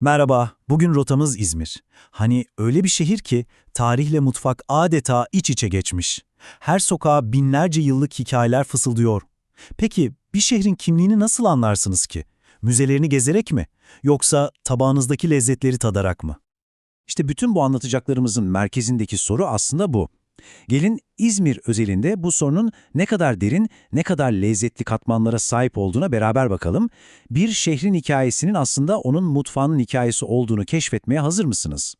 Merhaba, bugün rotamız İzmir. Hani öyle bir şehir ki tarihle mutfak adeta iç içe geçmiş. Her sokağa binlerce yıllık hikayeler fısıldıyor. Peki bir şehrin kimliğini nasıl anlarsınız ki? Müzelerini gezerek mi? Yoksa tabağınızdaki lezzetleri tadarak mı? İşte bütün bu anlatacaklarımızın merkezindeki soru aslında bu. Gelin İzmir özelinde bu sorunun ne kadar derin, ne kadar lezzetli katmanlara sahip olduğuna beraber bakalım. Bir şehrin hikayesinin aslında onun mutfağının hikayesi olduğunu keşfetmeye hazır mısınız?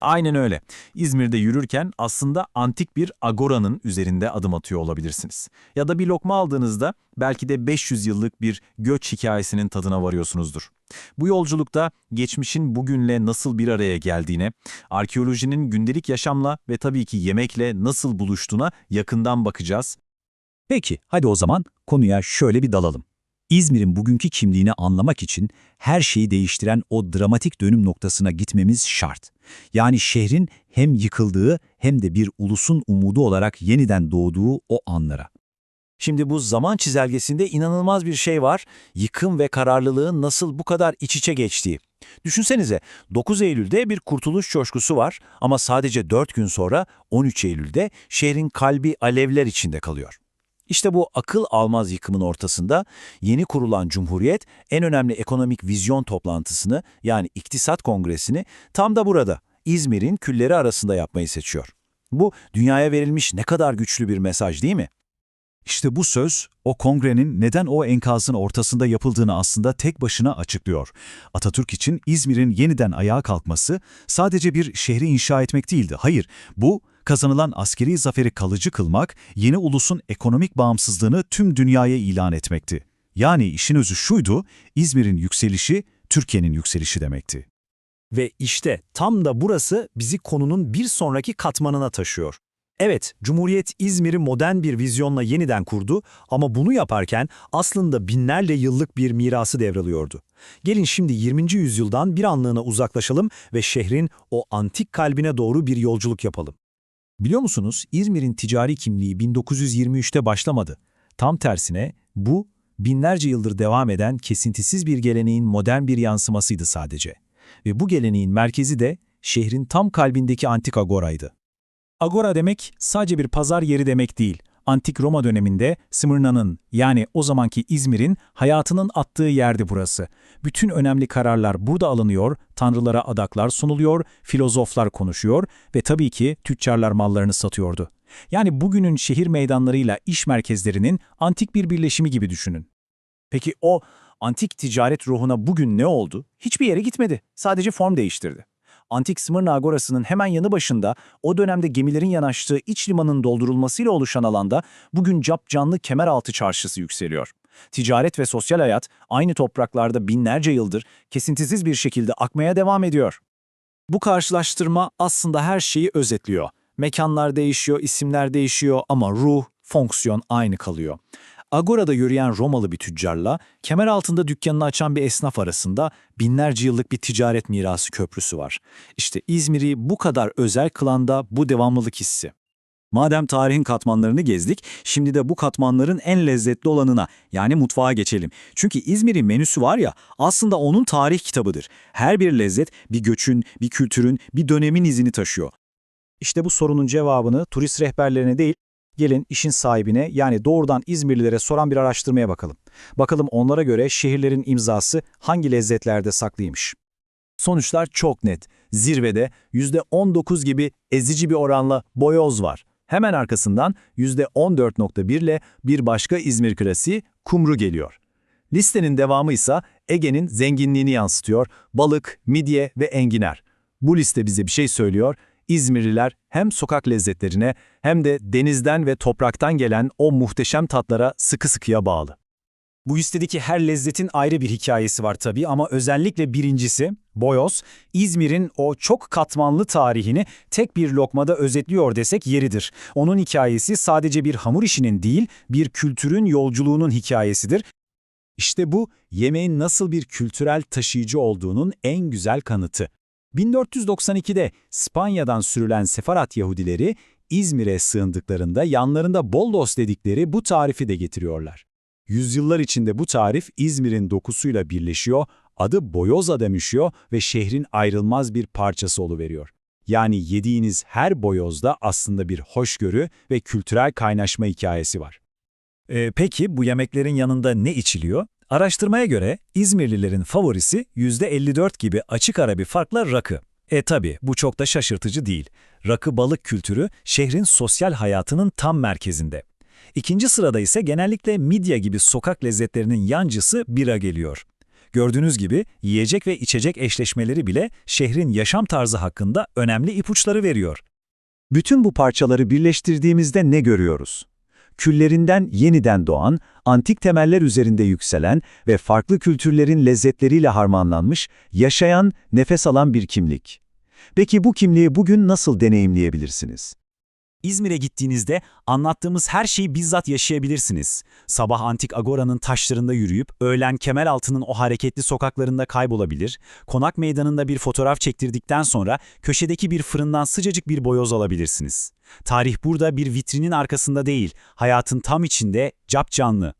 Aynen öyle. İzmir'de yürürken aslında antik bir agoranın üzerinde adım atıyor olabilirsiniz. Ya da bir lokma aldığınızda belki de 500 yıllık bir göç hikayesinin tadına varıyorsunuzdur. Bu yolculukta geçmişin bugünle nasıl bir araya geldiğine, arkeolojinin gündelik yaşamla ve tabii ki yemekle nasıl buluştuğuna yakından bakacağız. Peki, hadi o zaman konuya şöyle bir dalalım. İzmir'in bugünkü kimliğini anlamak için her şeyi değiştiren o dramatik dönüm noktasına gitmemiz şart. Yani şehrin hem yıkıldığı hem de bir ulusun umudu olarak yeniden doğduğu o anlara. Şimdi bu zaman çizelgesinde inanılmaz bir şey var. Yıkım ve kararlılığın nasıl bu kadar iç içe geçtiği. Düşünsenize 9 Eylül'de bir kurtuluş coşkusu var ama sadece 4 gün sonra 13 Eylül'de şehrin kalbi alevler içinde kalıyor. İşte bu akıl almaz yıkımın ortasında yeni kurulan Cumhuriyet en önemli ekonomik vizyon toplantısını yani iktisat kongresini tam da burada İzmir'in külleri arasında yapmayı seçiyor. Bu dünyaya verilmiş ne kadar güçlü bir mesaj değil mi? İşte bu söz, o kongrenin neden o enkazın ortasında yapıldığını aslında tek başına açıklıyor. Atatürk için İzmir'in yeniden ayağa kalkması sadece bir şehri inşa etmek değildi. Hayır, bu kazanılan askeri zaferi kalıcı kılmak, yeni ulusun ekonomik bağımsızlığını tüm dünyaya ilan etmekti. Yani işin özü şuydu, İzmir'in yükselişi, Türkiye'nin yükselişi demekti. Ve işte tam da burası bizi konunun bir sonraki katmanına taşıyor. Evet, Cumhuriyet İzmir'i modern bir vizyonla yeniden kurdu ama bunu yaparken aslında binlerce yıllık bir mirası devralıyordu. Gelin şimdi 20. yüzyıldan bir anlığına uzaklaşalım ve şehrin o antik kalbine doğru bir yolculuk yapalım. Biliyor musunuz İzmir'in ticari kimliği 1923'te başlamadı. Tam tersine bu binlerce yıldır devam eden kesintisiz bir geleneğin modern bir yansımasıydı sadece. Ve bu geleneğin merkezi de şehrin tam kalbindeki antik agoraydı. Agora demek sadece bir pazar yeri demek değil. Antik Roma döneminde Smyrna'nın yani o zamanki İzmir'in hayatının attığı yerdi burası. Bütün önemli kararlar burada alınıyor, tanrılara adaklar sunuluyor, filozoflar konuşuyor ve tabii ki tüccarlar mallarını satıyordu. Yani bugünün şehir meydanlarıyla iş merkezlerinin antik bir birleşimi gibi düşünün. Peki o antik ticaret ruhuna bugün ne oldu? Hiçbir yere gitmedi. Sadece form değiştirdi. Antik Smyrna Agorası'nın hemen yanı başında o dönemde gemilerin yanaştığı iç limanın doldurulmasıyla oluşan alanda bugün cap canlı Kemeraltı Çarşısı yükseliyor. Ticaret ve sosyal hayat aynı topraklarda binlerce yıldır kesintisiz bir şekilde akmaya devam ediyor. Bu karşılaştırma aslında her şeyi özetliyor. Mekanlar değişiyor, isimler değişiyor ama ruh, fonksiyon aynı kalıyor. Agora'da yürüyen Romalı bir tüccarla kemer altında dükkanını açan bir esnaf arasında binlerce yıllık bir ticaret mirası köprüsü var. İşte İzmir'i bu kadar özel kılan da bu devamlılık hissi. Madem tarihin katmanlarını gezdik, şimdi de bu katmanların en lezzetli olanına yani mutfağa geçelim. Çünkü İzmir'in menüsü var ya aslında onun tarih kitabıdır. Her bir lezzet bir göçün, bir kültürün, bir dönemin izini taşıyor. İşte bu sorunun cevabını turist rehberlerine değil, gelin işin sahibine yani doğrudan İzmirlilere soran bir araştırmaya bakalım. Bakalım onlara göre şehirlerin imzası hangi lezzetlerde saklıymış. Sonuçlar çok net. Zirvede %19 gibi ezici bir oranla boyoz var. Hemen arkasından %14.1 ile bir başka İzmir klasiği kumru geliyor. Listenin devamı ise Ege'nin zenginliğini yansıtıyor. Balık, midye ve enginar. Bu liste bize bir şey söylüyor. İzmirliler hem sokak lezzetlerine hem de denizden ve topraktan gelen o muhteşem tatlara sıkı sıkıya bağlı. Bu listedeki her lezzetin ayrı bir hikayesi var tabii ama özellikle birincisi, Boyoz, İzmir'in o çok katmanlı tarihini tek bir lokmada özetliyor desek yeridir. Onun hikayesi sadece bir hamur işinin değil, bir kültürün yolculuğunun hikayesidir. İşte bu, yemeğin nasıl bir kültürel taşıyıcı olduğunun en güzel kanıtı. 1492'de İspanya'dan sürülen Sefarat Yahudileri İzmir'e sığındıklarında yanlarında Boldos dedikleri bu tarifi de getiriyorlar. Yüzyıllar içinde bu tarif İzmir'in dokusuyla birleşiyor, Adı boyoza dönüşüyor ve şehrin ayrılmaz bir parçası oluveriyor. Yani yediğiniz her boyozda aslında bir hoşgörü ve kültürel kaynaşma hikayesi var. Ee, peki bu yemeklerin yanında ne içiliyor? Araştırmaya göre İzmirlilerin favorisi %54 gibi açık ara bir farkla rakı. E tabi bu çok da şaşırtıcı değil. Rakı balık kültürü şehrin sosyal hayatının tam merkezinde. İkinci sırada ise genellikle midye gibi sokak lezzetlerinin yancısı bira geliyor. Gördüğünüz gibi yiyecek ve içecek eşleşmeleri bile şehrin yaşam tarzı hakkında önemli ipuçları veriyor. Bütün bu parçaları birleştirdiğimizde ne görüyoruz? Küllerinden yeniden doğan, antik temeller üzerinde yükselen ve farklı kültürlerin lezzetleriyle harmanlanmış, yaşayan, nefes alan bir kimlik. Peki bu kimliği bugün nasıl deneyimleyebilirsiniz? İzmir'e gittiğinizde anlattığımız her şeyi bizzat yaşayabilirsiniz. Sabah Antik Agora'nın taşlarında yürüyüp öğlen Kemeraltı'nın o hareketli sokaklarında kaybolabilir, konak meydanında bir fotoğraf çektirdikten sonra köşedeki bir fırından sıcacık bir boyoz alabilirsiniz. Tarih burada bir vitrinin arkasında değil, hayatın tam içinde, cap canlı.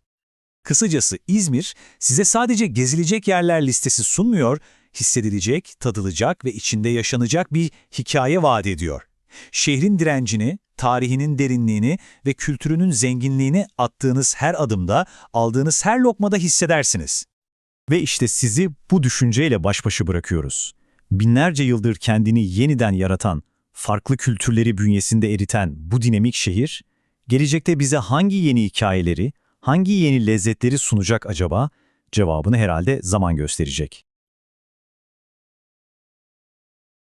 Kısacası İzmir size sadece gezilecek yerler listesi sunmuyor, hissedilecek, tadılacak ve içinde yaşanacak bir hikaye vaat ediyor. Şehrin direncini, tarihinin derinliğini ve kültürünün zenginliğini attığınız her adımda, aldığınız her lokmada hissedersiniz. Ve işte sizi bu düşünceyle baş başa bırakıyoruz. Binlerce yıldır kendini yeniden yaratan, farklı kültürleri bünyesinde eriten bu dinamik şehir, gelecekte bize hangi yeni hikayeleri, hangi yeni lezzetleri sunacak acaba? Cevabını herhalde zaman gösterecek.